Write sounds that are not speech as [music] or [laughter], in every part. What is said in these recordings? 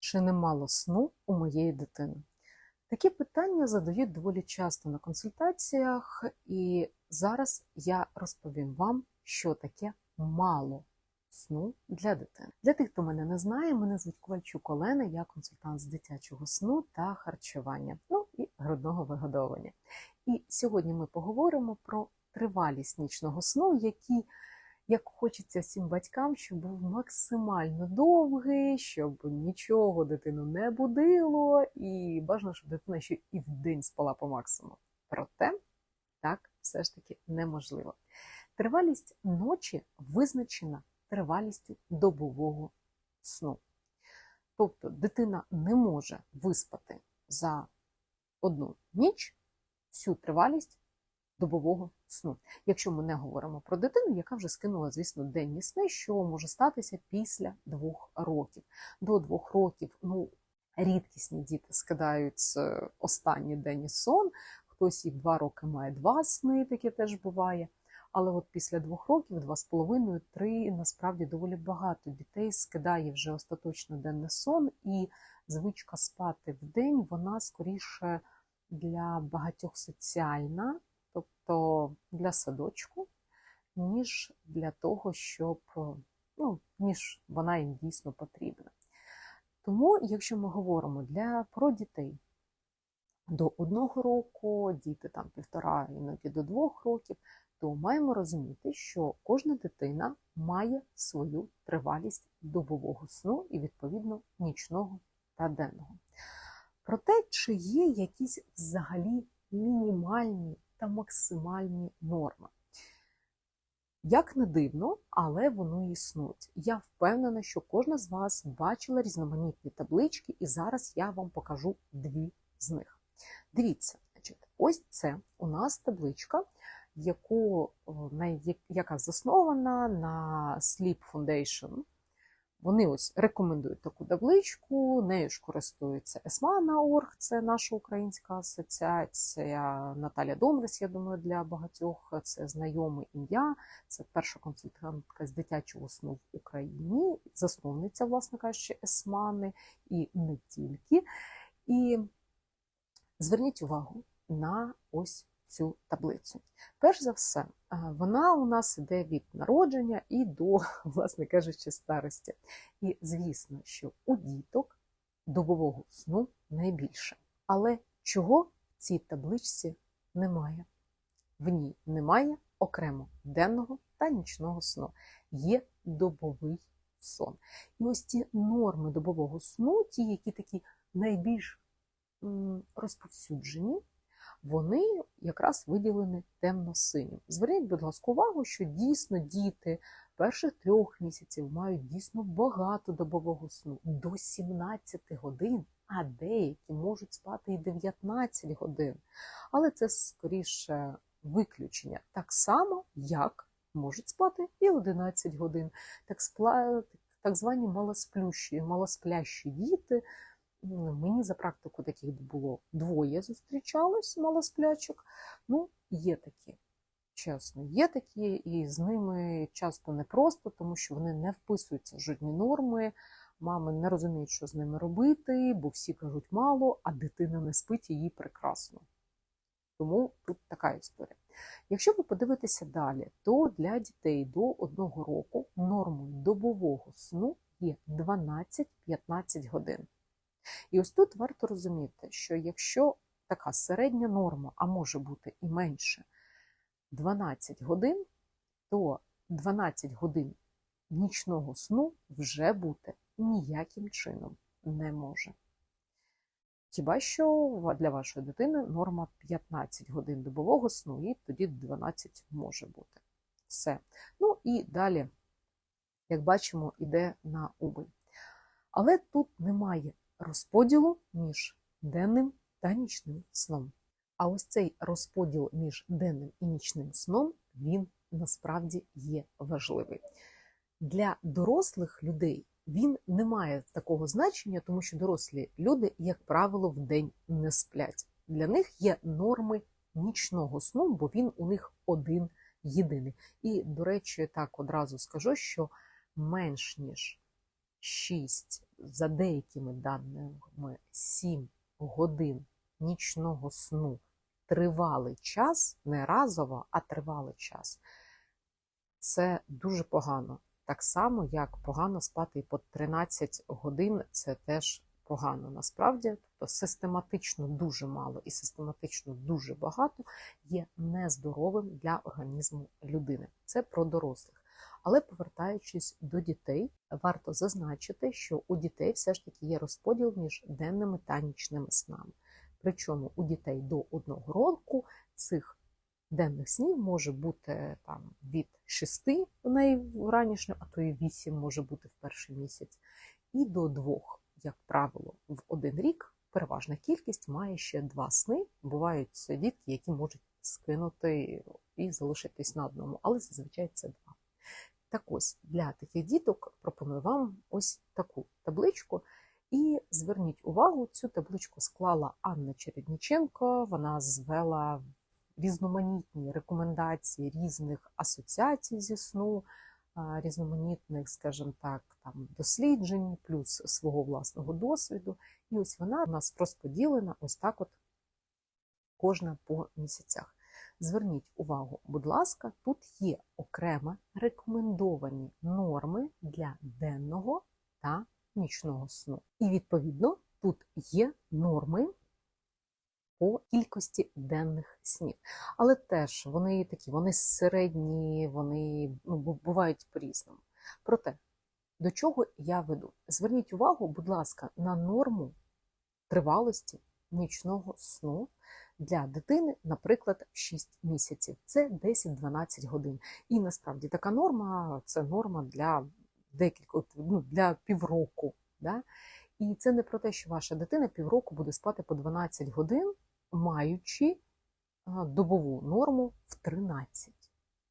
Чи немало сну у моєї дитини? Такі питання задають доволі часто на консультаціях, і зараз я розповім вам, що таке мало сну для дитини. Для тих, хто мене не знає, мене звуть Ковальчук Олена, я консультант з дитячого сну та харчування, ну і грудного вигодовування. І сьогодні ми поговоримо про тривалість нічного сну, який як хочеться всім батькам, щоб був максимально довгий, щоб нічого дитину не будило, і бажано, щоб дитина ще і в день спала по максимуму. Проте так все ж таки неможливо. Тривалість ночі визначена тривалістю добового сну. Тобто дитина не може виспати за одну ніч всю тривалість добового сну. Якщо ми не говоримо про дитину, яка вже скинула, звісно, денні сни, що може статися після двох років. До двох років, ну, рідкісні діти скидають останній денний сон, хтось і два роки має два сни, таке теж буває. Але от після двох років, два з половиною, три насправді доволі багато дітей скидає вже остаточно денний сон, і звичка спати в день вона скоріше для багатьох соціальна, тобто для садочку, ніж для того, щоб ну, ніж вона їм дійсно потрібна. Тому, якщо ми говоримо для, про дітей до одного року, діти там півтора, іноді до двох років, то маємо розуміти, що кожна дитина має свою тривалість добового сну і, відповідно, нічного та денного. Проте, чи є якісь взагалі мінімальні та максимальні норми. Як не дивно, але воно існують. Я впевнена, що кожна з вас бачила різноманітні таблички, і зараз я вам покажу дві з них. Дивіться, значить, ось це у нас табличка, яку, яка заснована на Sleep Foundation. Вони ось рекомендують таку табличку, нею ж користується Есмана.орг, це наша українська асоціація. Наталя Домрис, я думаю, для багатьох це знайоме ім'я, це перша консультантка з дитячого сну в Україні, засновниця, власне кажучи, Есмани, і не тільки. І зверніть увагу на ось цю таблицю. Перш за все, вона у нас йде від народження і до, [laughs] власне кажучи, старості. І звісно, що у діток добового сну найбільше. Але чого в цій табличці немає? В ній немає окремо денного та нічного сну. Є добовий сон. І ось ці норми добового сну, ті, які такі найбільш розповсюджені, вони якраз виділені темно-синім. Зверніть, будь ласка, увагу, що дійсно діти перших трьох місяців мають дійсно багато добового сну до 17 годин, а деякі можуть спати і 19 годин. Але це скоріше виключення. Так само, як можуть спати і 11 годин. Так, так звані малосплющі, малосплящі діти. Мені за практику таких було двоє зустрічалось малосплячок. Ну, є такі, чесно, є такі, і з ними часто непросто, тому що вони не вписуються в жодні норми. Мами не розуміють, що з ними робити, бо всі кажуть мало, а дитина не спить її прекрасно. Тому тут така історія. Якщо ви подивитеся далі, то для дітей до одного року нормою добового сну є 12-15 годин. І ось тут варто розуміти, що якщо така середня норма, а може бути і менше 12 годин, то 12 годин нічного сну вже бути ніяким чином не може. Хіба що для вашої дитини норма 15 годин добового сну, і тоді 12 може бути. Все. Ну і далі, як бачимо, йде на убыль. Але тут немає розподілу між денним та нічним сном. А ось цей розподіл між денним і нічним сном він насправді є важливий. Для дорослих людей він не має такого значення, тому що дорослі люди, як правило, в день не сплять. Для них є норми нічного сну, бо він у них один єдиний. І, до речі, так одразу скажу, що менш ніж 6, за деякими даними 7 годин нічного сну тривалий час, не разово, а тривалий час. Це дуже погано. Так само, як погано спати і по 13 годин, це теж погано насправді. Тобто систематично дуже мало і систематично дуже багато є нездоровим для організму людини. Це про дорослих. Але повертаючись до дітей, варто зазначити, що у дітей все ж таки є розподіл між денними та нічними снами. Причому у дітей до одного року цих денних снів може бути там від 6 найранішньо, а то і 8 може бути в перший місяць, і до 2, як правило, в один рік переважна кількість має ще два сни. Бувають дітки, які можуть скинути і залишитись на одному, але зазвичай це два. Так ось для таких діток пропоную вам ось таку табличку. І зверніть увагу, цю табличку склала Анна Чередніченко. Вона звела різноманітні рекомендації різних асоціацій зі сну, різноманітних, скажімо так, там досліджень, плюс свого власного досвіду. І ось вона у нас розподілена ось так: от кожна по місяцях. Зверніть увагу, будь ласка, тут є окремо рекомендовані норми для денного та нічного сну. І, відповідно, тут є норми по кількості денних снів. Але теж вони такі, вони середні, вони ну, бувають по-різному. Проте, до чого я веду? Зверніть увагу, будь ласка, на норму тривалості нічного сну. Для дитини, наприклад, 6 місяців. Це 10-12 годин. І насправді така норма це норма для декілька ну, для півроку. Да? І це не про те, що ваша дитина півроку буде спати по 12 годин, маючи добову норму в 13.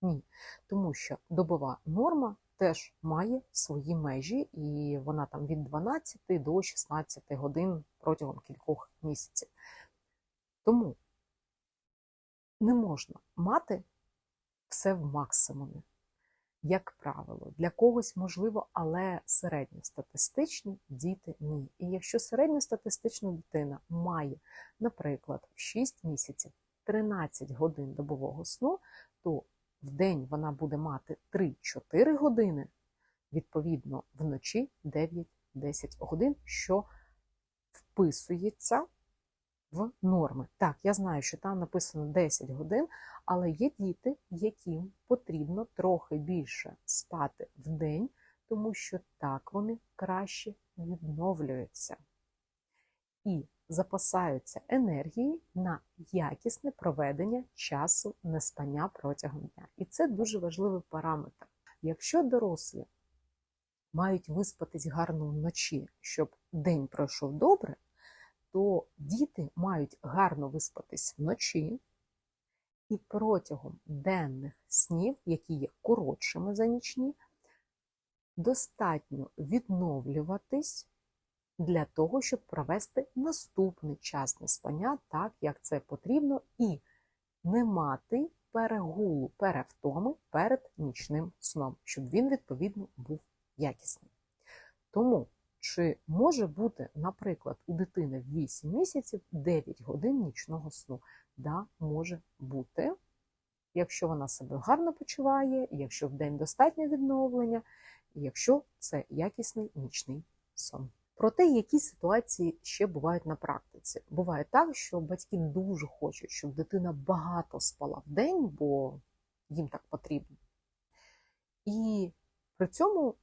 Ні. Тому що добова норма теж має свої межі, і вона там від 12 до 16 годин протягом кількох місяців. Тому не можна мати все в максимумі як правило, для когось можливо, але середньостатистичні діти ні. І якщо середньостатистична дитина має, наприклад, в 6 місяців 13 годин добового сну, то в день вона буде мати 3-4 години, відповідно, вночі 9-10 годин, що вписується в норми. Так, я знаю, що там написано 10 годин, але є діти, яким потрібно трохи більше спати в день, тому що так вони краще відновлюються і запасаються енергією на якісне проведення часу неспання протягом дня. І це дуже важливий параметр. Якщо дорослі мають виспатись гарно вночі, щоб день пройшов добре, то діти мають гарно виспатись вночі, і протягом денних снів, які є коротшими за нічні, достатньо відновлюватись для того, щоб провести наступний час неспання, так як це потрібно, і не мати перегулу, перевтоми перед нічним сном, щоб він, відповідно, був якісним. Тому чи може бути, наприклад, у дитини 8 місяців 9 годин нічного сну? Да, може бути, якщо вона себе гарно почуває, якщо в день достатньо відновлення, якщо це якісний нічний сон. Проте, які ситуації ще бувають на практиці. Буває так, що батьки дуже хочуть, щоб дитина багато спала в день, бо їм так потрібно. І при цьому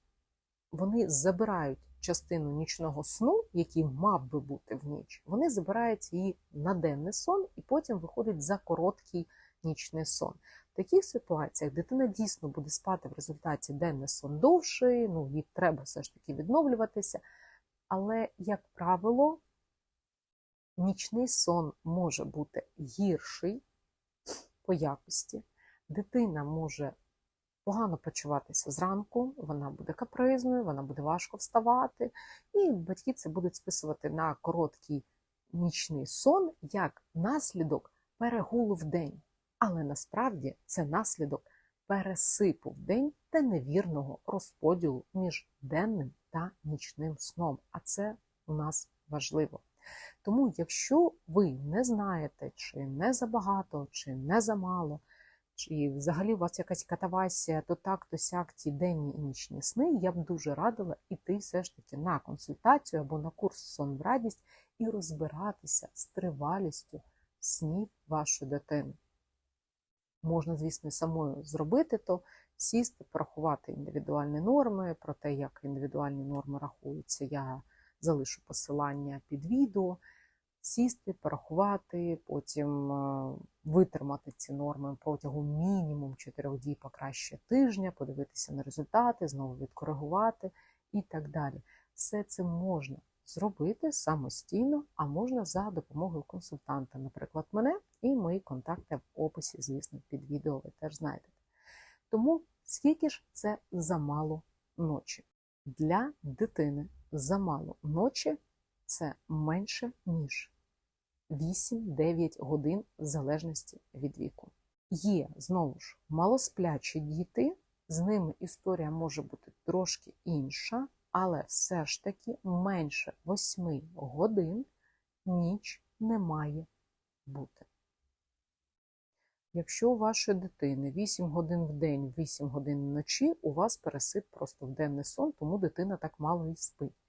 вони забирають частину нічного сну, який мав би бути в ніч, вони забирають її на денний сон і потім виходить за короткий нічний сон. В таких ситуаціях дитина дійсно буде спати в результаті денний сон довший, ну їй треба все ж таки відновлюватися. Але, як правило, нічний сон може бути гірший по якості. Дитина може погано почуватися зранку, вона буде капризною, вона буде важко вставати, і батьки це будуть списувати на короткий нічний сон як наслідок перегулу в день. Але насправді це наслідок пересипу в день та невірного розподілу між денним та нічним сном. А це у нас важливо. Тому, якщо ви не знаєте, чи не забагато, чи не замало, чи взагалі у вас якась катавасія, то так, то сяк ці денні і нічні сни, я б дуже радила іти все ж таки на консультацію або на курс сон в радість і розбиратися з тривалістю снів вашої дитини. Можна, звісно, самою зробити то, сісти, порахувати індивідуальні норми. Про те, як індивідуальні норми рахуються, я залишу посилання під відео. Сісти, порахувати, потім е, витримати ці норми протягом мінімум 4 діб, а краще тижня, подивитися на результати, знову відкоригувати і так далі. Все це можна зробити самостійно, а можна за допомогою консультанта, наприклад, мене і мої контакти в описі, звісно, під відео ви теж знайдете. Тому скільки ж це замало ночі? Для дитини замало ночі це менше, ніж 8-9 годин в залежності від віку. Є знову ж малосплячі діти, з ними історія може бути трошки інша, але все ж таки менше 8 годин ніч не має бути. Якщо у вашої дитини 8 годин в день, 8 годин вночі, у вас пересип просто в денний сон, тому дитина так мало і спить.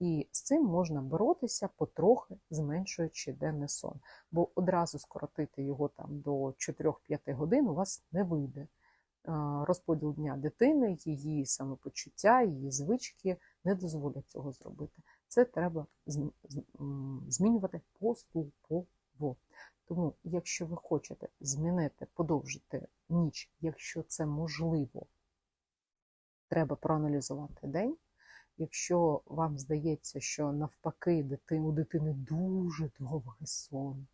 І з цим можна боротися потрохи зменшуючи денний сон. Бо одразу скоротити його там до 4-5 годин у вас не вийде. Розподіл дня дитини, її самопочуття, її звички не дозволять цього зробити. Це треба змінювати поступово. Тому, якщо ви хочете змінити, подовжити ніч, якщо це можливо, треба проаналізувати день. Якщо вам здається, що навпаки у дитини дуже довгий сон,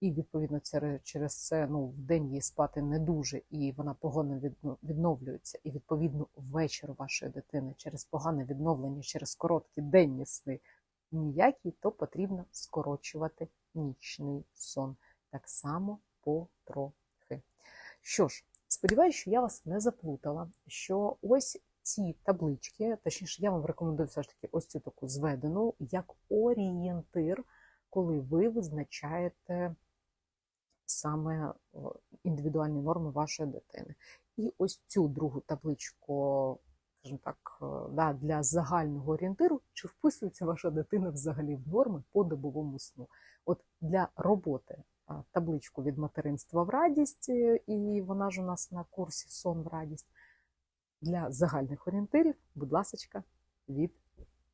і, відповідно, через це ну, в день їй спати не дуже, і вона погано відновлюється, і, відповідно, ввечері вашої дитини через погане відновлення, через короткі денні сни ніякі, то потрібно скорочувати нічний сон. Так само потрохи. Що ж, сподіваюся, що я вас не заплутала, що ось ці таблички, точніше, я вам рекомендую все ж таки ось цю таку зведену, як орієнтир, коли ви визначаєте саме індивідуальні норми вашої дитини. І ось цю другу табличку, скажімо так, е, да, для загального орієнтиру, чи вписується ваша дитина взагалі в норми по добовому сну. От для роботи табличку від материнства в радість, е, і вона ж у нас на курсі сон в радість. Для загальних орієнтирів, будь ласка, від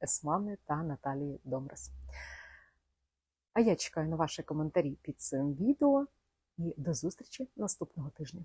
Есмани та Наталії Домрес. А я чекаю на ваші коментарі під цим відео і до зустрічі наступного тижня.